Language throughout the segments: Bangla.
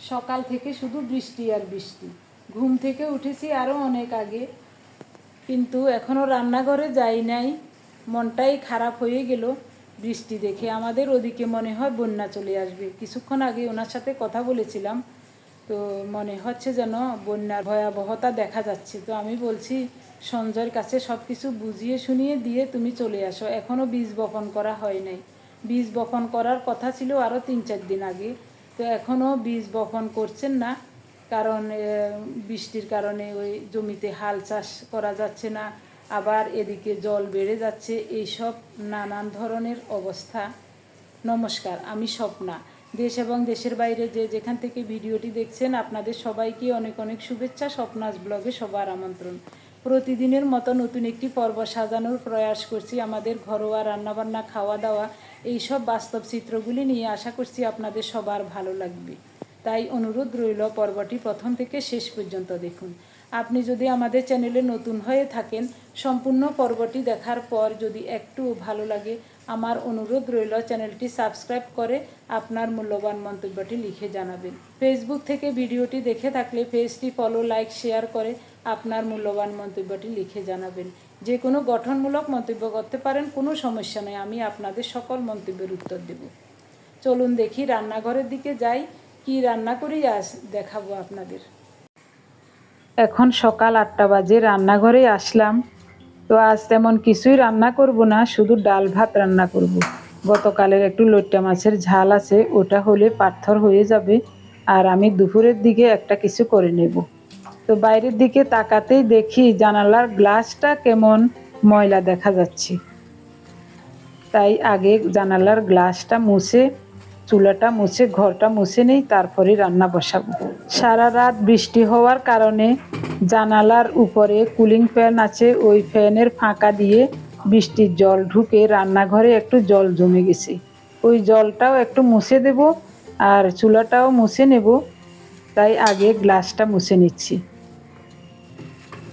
সকাল থেকে শুধু বৃষ্টি আর বৃষ্টি। ঘুম থেকে উঠেছি আরও অনেক আগে। কিন্তু এখনও রান্নাঘরে যাই নাই। মনটাই খারাপ হয়ে গেল। বৃষ্টি দেখে আমাদের ওদিকে মনে হয় বন্যা চলে আসবে। কিছুক্ষণ আগে ওনার সাথে কথা বলেছিলাম। তো মনে হচ্ছে যেন বন্যার ভয়াবহতা দেখা যাচ্ছে। তো আমি বলছি, সঞ্জয়ের কাছে সব কিছু বুঝিয়ে শুনিয়ে দিয়ে তুমি চলে আসো। এখনও বীজ বপন করা হয় নাই। বীজ বপন করার কথা ছিল আরও তিন চার দিন আগে। তো এখনও বীজ বপন করছেন না, কারণ বৃষ্টির কারণে ওই জমিতে হাল চাষ করা যাচ্ছে না, আবার এদিকে জল বেড়ে যাচ্ছে, এইসব নানান ধরনের অবস্থা। নমস্কার, আমি স্বপ্না। দেশ এবং দেশের বাইরে যে যেখান থেকে ভিডিওটি দেখছেন, আপনাদের সবাইকে অনেক অনেক শুভেচ্ছা, স্বপ্নাস ব্লগে সবার আমন্ত্রণ। প্রতিদিনের মতো নতুন একটি পর্ব সাজানোর প্রয়াস করছি। আমাদের ঘরোয়া রান্নাবান্না খাওয়া দাওয়া এইসব বাস্তব চিত্রগুলি নিয়ে আশা করছি আপনাদের সবার ভালো লাগবে। তাই অনুরোধ রইল পর্বটি প্রথম থেকে শেষ পর্যন্ত দেখুন। আপনি যদি আমাদের চ্যানেলে নতুন হয়ে থাকেন, সম্পূর্ণ পর্বটি দেখার পর যদি একটু ভালো লাগে, আমার অনুরোধ রইল চ্যানেলটি সাবস্ক্রাইব করে আপনার মূল্যবান মন্তব্যটি লিখে জানাবেন। ফেসবুক থেকে ভিডিওটি দেখে থাকলে পেজটি ফলো, লাইক, শেয়ার করে আপনার মূল্যবান মন্তব্যটি লিখে জানাবেন। যে কোনো গঠনমূলক মন্তব্য করতে পারেন, কোনো সমস্যা নেই, আমি আপনাদের সকল মন্তব্যের উত্তর দেব। চলুন দেখি রান্নাঘরের দিকে যাই, কি রান্না করি আস দেখাবো আপনাদের। এখন সকাল আটটা বাজে, রান্নাঘরে আসলাম। তো আজ তেমন কিছুই রান্না করব না, শুধু ডাল ভাত রান্না করব। গতকালের একটু লইট্টা মাছের ঝাল আছে, ওটা হলে পাথর হয়ে যাবে, আর আমি দুপুরের দিকে একটা কিছু করে নেব। তো বাইরের দিকে তাকাতেই দেখি জানালার গ্লাসটা কেমন ময়লা দেখা যাচ্ছে। তাই আগে জানালার গ্লাসটা মুছে, চুলাটা মুছে, ঘরটা মুছে নেই, তারপরে রান্না বসাবো। সারা রাত বৃষ্টি হওয়ার কারণে জানালার উপরে কুলিং ফ্যান আছে, ওই ফ্যানের ফাঁকা দিয়ে বৃষ্টির জল ঢুকে রান্নাঘরে একটু জল জমে গেছে। ওই জলটাও একটু মুছে দেব আর চুলাটাও মুছে নেব, তাই আগে গ্লাসটা মুছে নিচ্ছি।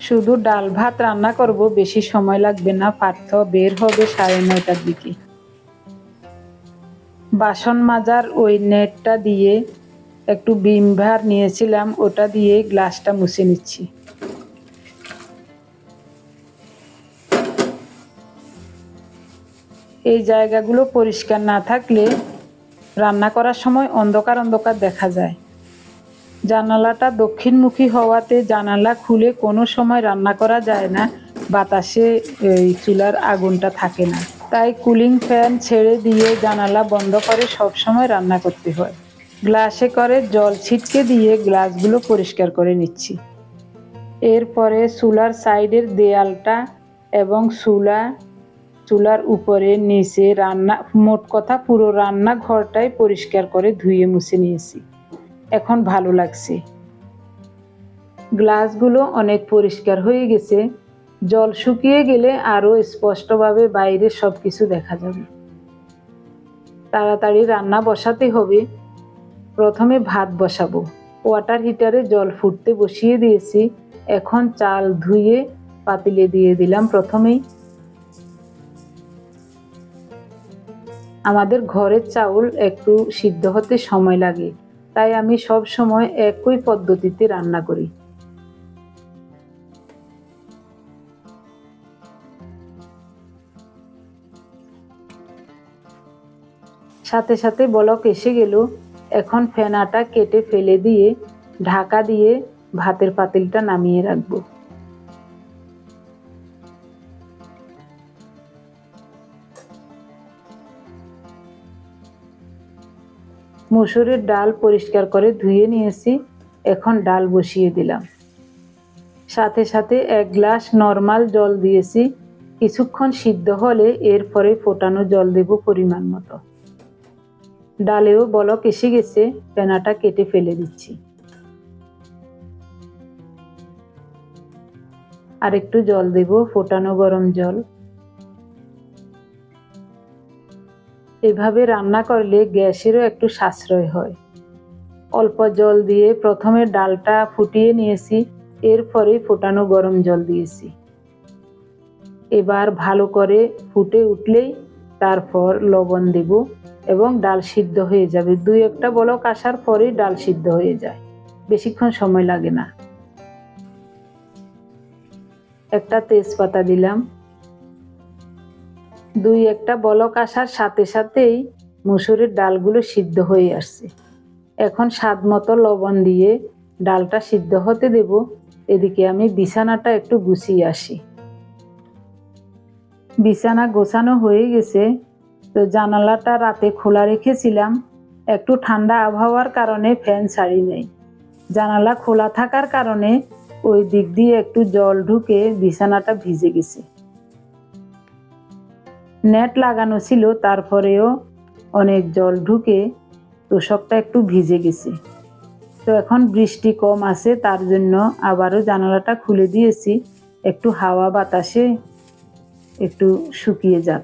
শুধু ডাল ভাত রান্না করব, বেশি সময় লাগবে না, পার্থ বের হবে সাড়ে নয়টার দিকে। বাসন মাজার ওই নেটটা দিয়ে একটু বিম ভার নিয়েছিলাম, ওটা দিয়ে গ্লাসটা মুছে নিচ্ছি। এই জায়গাগুলো পরিষ্কার না থাকলে রান্না করার সময় অন্ধকার অন্ধকার দেখা যায়। জানালাটা দক্ষিণমুখী হওয়াতে জানালা খুলে কোনো সময় রান্না করা যায় না। বাতাসে এই চুলার আগুনটা থাকে না। তাই কুলিং ফ্যান ছেড়ে দিয়ে জানালা বন্ধ করে সব সময় রান্না করতে হয়। গ্লাসে করে জল ছিটকে দিয়ে গ্লাসগুলো পরিষ্কার করে নিচ্ছি। এরপরে চুলার সাইডের দেয়ালটা এবং চুলা, চুলার উপরে নিচে রান্না, মোট কথা পুরো রান্না রান্নাঘরটাই পরিষ্কার করে ধুয়ে মুছে নিয়েছি। এখন ভালো লাগছে। গ্লাসগুলো অনেক পরিষ্কার হয়ে গেছে। জল শুকিয়ে গেলে আরও স্পষ্টভাবে বাইরে সব কিছু দেখা যাবে। তাড়াতাড়ি রান্না বসাতে হবে। প্রথমে ভাত বসাবো। ওয়াটার হিটারে জল ফুটতে বসিয়ে দিয়েছি। এখন চাল ধুয়ে পাতিলে দিয়ে দিলাম প্রথমেই। আমাদের ঘরের চাউল একটু সিদ্ধ হতে সময় লাগে। তাই আমি সব সময় একই পদ্ধতিতে রান্না করি। সাথে সাথে বলক এসে গেল, এখন ফেনাটা কেটে ফেলে দিয়ে ঢাকা দিয়ে ভাতের পাতিলটা নামিয়ে রাখব। মুসুরের ডাল পরিষ্কার করে ধুয়ে নিয়েছি, এখন ডাল বসিয়ে দিলাম। সাথে সাথে এক গ্লাস নর্মাল জল দিয়েছি, কিছুক্ষণ সিদ্ধ হলে এরপরে ফোটানো জল দেব পরিমাণ মতো। ডালেও বলক এসে গেছে, পেনাটা কেটে ফেলে দিচ্ছি। আর একটু জল দেব, ফোটানো গরম জল। এভাবে রান্না করলে গ্যাসেরও একটু সাশ্রয় হয়। অল্প জল দিয়ে প্রথমে ডালটা ফুটিয়ে নিয়েছি এরপরে ফোটানো গরম জল দিয়েছি। এবার ভালো করে ফুটে উঠলেই তারপর লবণ দেব এবং ডাল সিদ্ধ হয়ে যাবে। দুই একটা বলক আসার পরেই ডাল সিদ্ধ হয়ে যায়। বেশিক্ষণ সময় লাগে না। একটা তেজপাতা দিলাম। দুই একটা বলক আসার সাথে সাথেই মুসুরির ডালগুলো সিদ্ধ হয়ে আসছে। এখন স্বাদ মতো লবণ দিয়ে ডালটা সিদ্ধ হতে দেব। এদিকে আমি বিছানাটা একটু গুছিয়ে আসি। বিছানা গোছানো হয়ে গেছে। তো জানালাটা রাতে খোলা রেখেছিলাম। একটু ঠান্ডা আবহাওয়ার কারণে ফ্যান ছাড়ি নেই। জানালা খোলা থাকার কারণে ওই দিক দিয়ে একটু জল ঢুকে বিছানাটা ভিজে গেছে। নেট লাগানো ছিল, তারপরেও অনেক জল ঢুকে তোষকটা একটু ভিজে গেছে। তো এখন বৃষ্টি কম আছে, তার জন্য আবারও জানালাটা খুলে দিয়েছি। একটু হাওয়া বাতাসে একটু শুকিয়ে যাক।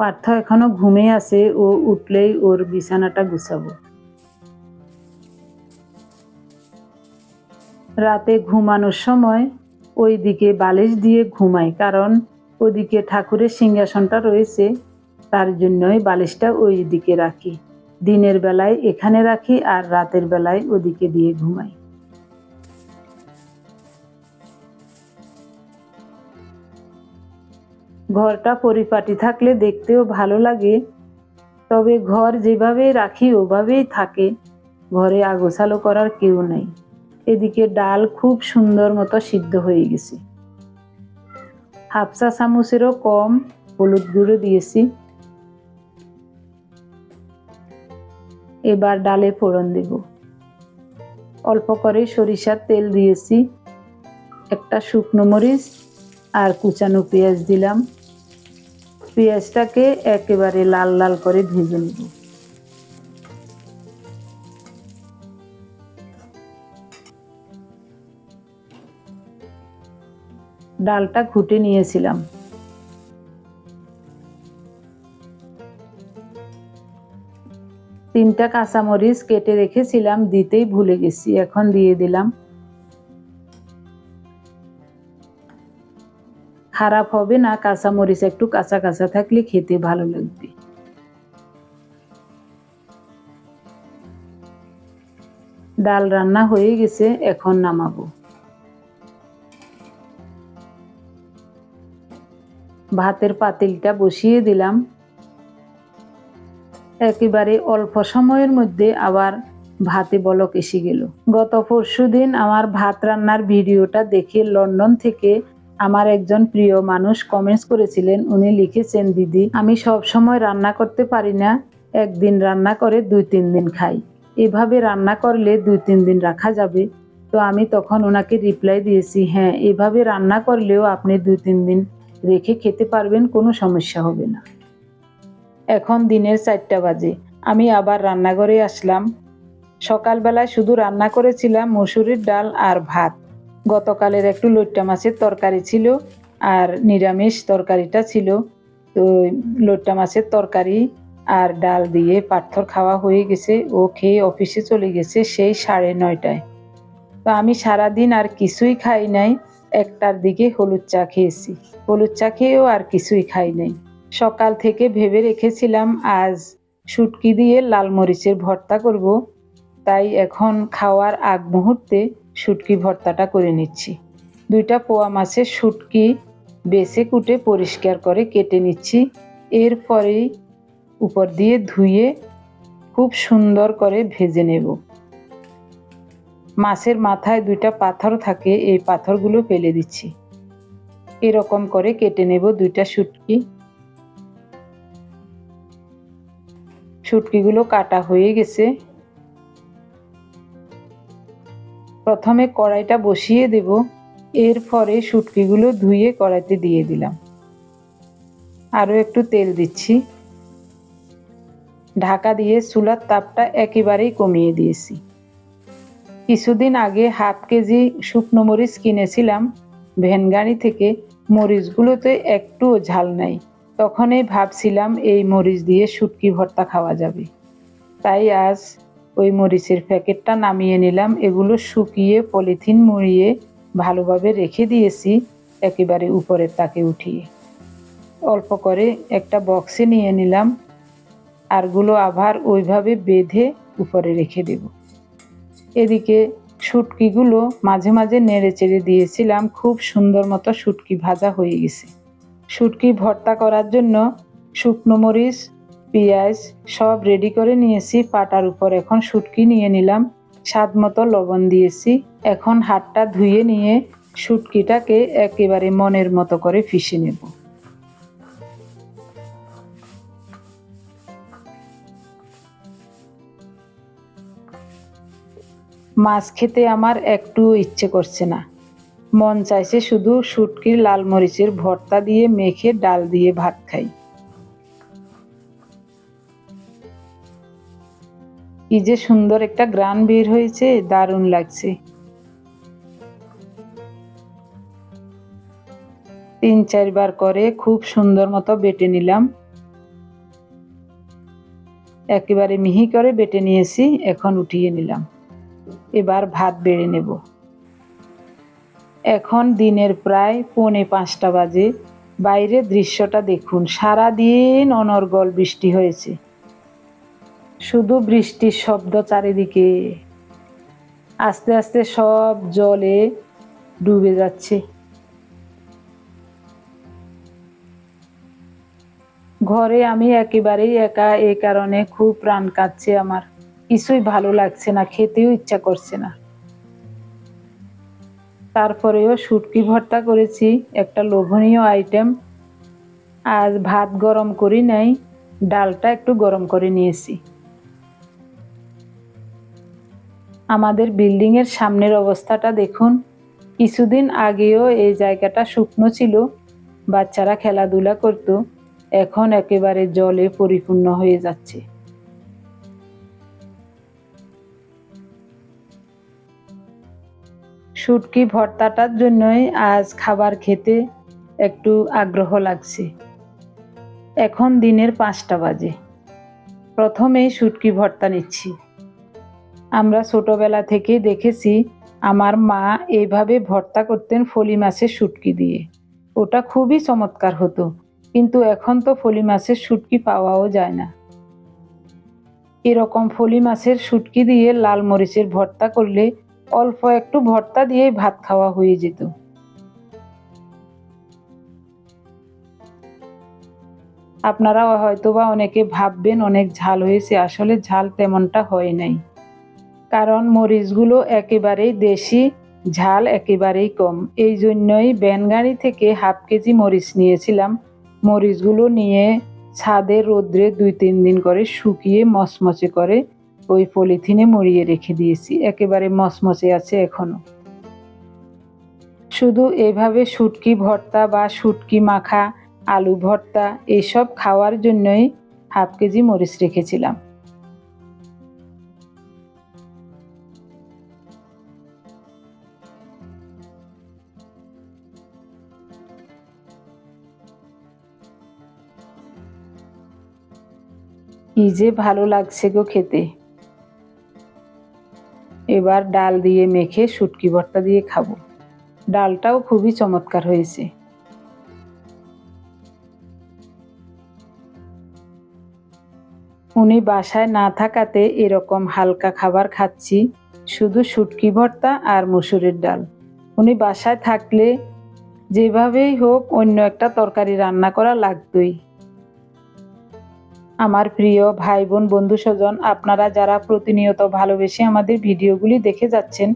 পার্থ এখনও ঘুমে আছে, ও উঠলেই ওর বিছানাটা গুছাবো। রাতে ঘুমানোর সময় ওই দিকে বালিশ দিয়ে ঘুমাই কারণ ওদিকে ঠাকুরের সিংহাসনটা রয়েছে, তার জন্যই বালিশটা ওই দিকে রাখি। দিনের বেলায় এখানে রাখি আর রাতের বেলায় ওদিকে দিয়ে ঘুমাই ঘরটা পরিপাটি থাকলে দেখতেও ভালো লাগে, তবে ঘর যেভাবে রাখি ওভাবেই থাকে। ঘরে আগোছালো করার কেউ নেই। এদিকে ডাল খুব সুন্দর মতো সিদ্ধ হয়ে গেছে। হাফসা চামচেরও কম হলুদ গুঁড়ো দিয়েছি। এবার ডালে ফোড়ন দেব। অল্প করে সরিষার তেল দিয়েছি। একটা শুকনো মরিচ আর কুচানো পেঁয়াজ দিলাম। পেঁয়াজটাকে একেবারে লাল লাল করে ভেজে নেব। ডালটা ঘুটে নিয়েছিলাম। তিনটা কাঁচামরিচ কেটে রেখেছিলাম, দিতেই ভুলে গেছি, এখন দিয়ে দিলাম। খারাপ হবে না, কাঁচামরিচ একটু কাঁচা কাঁচা থাকলে খেতে ভালো লাগবে। ডাল রান্না হয়ে গেছে, এখন নামাবো। ভাতের পাতিলটা বসিয়ে দিলাম। একেবারে অল্প সময়ের মধ্যে আবার ভাতে বলক এসে গেল। গত পরশু দিন আমার ভাত রান্নার ভিডিওটা দেখে লন্ডন থেকে আমার একজন প্রিয় মানুষ কমেন্টস করেছিলেন, উনি লিখেছেন, দিদি, আমি সব সময় রান্না করতে পারি না, একদিন রান্না করে দুই তিন দিন খাই। এভাবে রান্না করলে দুই তিন দিন রাখা যাবে। তো আমি তখন ওনাকে রিপ্লাই দিয়েছি হ্যাঁ এভাবে রান্না করলেও আপনি দুই তিন দিন রেখে খেতে পারবেন, কোনো সমস্যা হবে না। এখন দিনের চারটা বাজে। আমি আবার রান্নাঘরে আসলাম। সকালবেলায় শুধু রান্না করেছিলাম মসুরির ডাল আর ভাত। গতকালের একটু লইট্টা মাছের তরকারি ছিল আর নিরামিষ তরকারিটা ছিল। তো লইট্টা মাছের তরকারি আর ডাল দিয়ে পাথর খাওয়া হয়ে গেছে। ও খেয়ে অফিসে চলে গেছে সেই সাড়ে নয়টায়। তো আমি সারাদিন আর কিছুই খাই নাই। একটার দিকে হলুদ চা খেয়েছি। হলুদ চা খেয়েও আর কিছুই খাই নাই। সকাল থেকে ভেবে রেখেছিলাম আজ শুটকি দিয়ে লাল মরিচের ভর্তা করব, তাই এখন খাওয়ার আগ মুহূর্তে শুটকি ভর্তাটা করে নিচ্ছি। দুইটা পোয়া মাছের শুটকি বেছে কুটে পরিষ্কার করে কেটে নিচ্ছি। এরপরেই উপর দিয়ে ধুয়ে খুব সুন্দর করে ভেজে নেব। মাছের মাথায় দুইটা পাথর থাকে, এই পাথরগুলো ফেলে দিচ্ছি। এরকম করে কেটে নেব দুইটা শুটকি। শুটকিগুলো কাটা হয়ে গেছে। প্রথমে কড়াইটা বসিয়ে দেব। এরপরে শুটকিগুলো ধুয়ে কড়াইতে দিয়ে দিলাম। আরও একটু তেল দিচ্ছি। ঢাকা দিয়ে চুলার তাপটা একেবারেই কমিয়ে দিয়েছি। কিছুদিন আগে হাফ কেজি শুকনো মরিচ কিনেছিলাম ভ্যানগাড়ি থেকে। মরিচগুলোতে একটুও ঝাল নাই। তখনই ভাবছিলাম এই মরিচ দিয়ে শুটকি ভর্তা খাওয়া যাবে। তাই আজ ওই মরিচের প্যাকেটটা নামিয়ে নিলাম। এগুলো শুকিয়ে, পলিথিন মুড়িয়ে ভালোভাবে রেখে দিয়েছি, একেবারে উপরের তাকে উঠিয়ে। অল্প করে একটা বক্সে নিয়ে নিলাম। আরগুলো আবার ওইভাবে বেঁধে উপরে রেখে দেব। এদিকে শুটকিগুলো মাঝে মাঝে নেড়ে চেড়ে দিয়েছিলাম, খুব সুন্দর মতো শুটকি ভাজা হয়ে গেছে। শুটকি ভর্তা করার জন্য শুকনো মরিচ, পেঁয়াজ সব রেডি করে নিয়েছি, পাটার উপর এখন শুটকি নিয়ে নিলাম। স্বাদ মতো লবণ দিয়েছি, এখন হাতটা ধুয়ে নিয়ে শুটকিটাকে একেবারে মনের মতো করে ফিসে নেব। মাছ খেতে আমার একটু ইচ্ছে করছে না। মন চাইছে শুধু শুটকির লাল মরিচের ভর্তা দিয়ে মেখে ডাল দিয়ে ভাত খাই। কি যে সুন্দর একটা গ্রান বের হয়েছে, দারুণ লাগছে। তিন চারবার করে খুব সুন্দর মতো বেটে নিলাম। একেবারে মিহি করে বেটে নিয়েছি, এখন উঠিয়ে নিলাম। এবার ভাত বেড়ে নেব। এখন দিনের প্রায় পৌনে পাঁচটা বাজে। বাইরের দৃশ্যটা দেখুন। সারা দিন অনর্গল বৃষ্টি হয়েছে। শুধু বৃষ্টির শব্দ চারিদিকে। আস্তে আস্তে সব জলে ডুবে যাচ্ছে। ঘরে আমি একেবারেই একা এই কারণে খুব প্রাণ কাঁদছে আমার। কিছুই ভালো লাগছে না, খেতেও ইচ্ছা করছে না। তারপরেও শুটকি ভর্তা করেছি, একটা লোভনীয় আইটেম আজ ভাত গরম করি নাই, ডালটা একটু গরম করে নিয়েছি। আমাদের বিল্ডিংয়ের সামনের অবস্থাটা দেখুন। কিছুদিন আগেও এই জায়গাটা শুকনো ছিল, বাচ্চারা খেলাধুলা করতো, এখন একেবারে জলে পরিপূর্ণ হয়ে যাচ্ছে। শুটকি ভর্তাটার জন্যই আজ খাবার খেতে একটু আগ্রহ লাগছে। এখন দিনের পাঁচটা বাজে। প্রথমেই শুটকি ভর্তা নিচ্ছি। আমরা ছোটবেলা থেকে দেখেছি আমার মা এইভাবে ভর্তা করতেন ফলি মাছের শুটকি দিয়ে। ওটা খুবই চমৎকার হতো, কিন্তু এখন তো ফলি মাছের শুটকি পাওয়াও যায় না। এরকম ফলি মাছের শুটকি দিয়ে লাল মরিচের ভর্তা করলে অল্প একটু ভর্তা দিয়ে ভাত খাওয়া হয়ে যেত। আপনারা হয়তোবা অনেকে ভাববেন, অনেক ঝাল হয়েছে, আসলে ঝাল তেমনটা হয় নাই। কারণ মরিচগুলো একেবারেই দেশি, ঝাল একেবারেই কম। এই জন্যই ব্যানগাড়ি থেকে হাফ কেজি মরিচ নিয়েছিলাম। মরিচগুলো নিয়ে ছাদে রোদ্রে দুই তিন দিন করে শুকিয়ে মচমচে করে ওই পলিথিনে মরিয়ে রেখে দিয়েছি, একেবারে মচমচে আছে এখনও। শুধু এভাবে শুটকি ভর্তা বা শুটকি মাখা, আলু ভর্তা এইসব খাওয়ার জন্যই হাফ কেজি মরিচ রেখেছিলাম। কি যে ভালো লাগছে গো খেতে। এবার ডাল দিয়ে মেখে শুটকি ভর্তা দিয়ে খাব। ডালটাও খুবই চমৎকার হয়েছে। উনি বাসায় না থাকাতে এরকম হালকা খাবার খাচ্ছি, শুধু শুটকি ভর্তা আর মুসুরের ডাল। উনি বাসায় থাকলে যেভাবেই হোক অন্য একটা তরকারি রান্না করা লাগতই। আমার প্রিয় ভাই বোন বন্ধু স্বজন আপনারা যারা প্রতিনিয়ত ভালোবেসে আমাদের ভিডিওগুলি দেখে যাচ্ছেন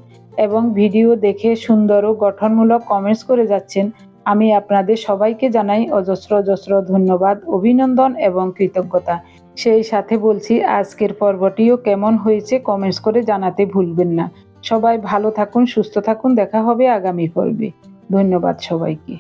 এবং ভিডিও দেখে সুন্দর ও গঠনমূলক কমেন্টস করে যাচ্ছেন, আমি আপনাদের সবাইকে জানাই অজস্র অজস্র ধন্যবাদ, অভিনন্দন এবং কৃতজ্ঞতা। সেই সাথে বলছি, আজকের পর্বটিও কেমন হয়েছে কমেন্টস করে জানাতে ভুলবেন না। সবাই ভালো থাকুন, সুস্থ থাকুন, দেখা হবে আগামী পর্বে। ধন্যবাদ সবাইকে।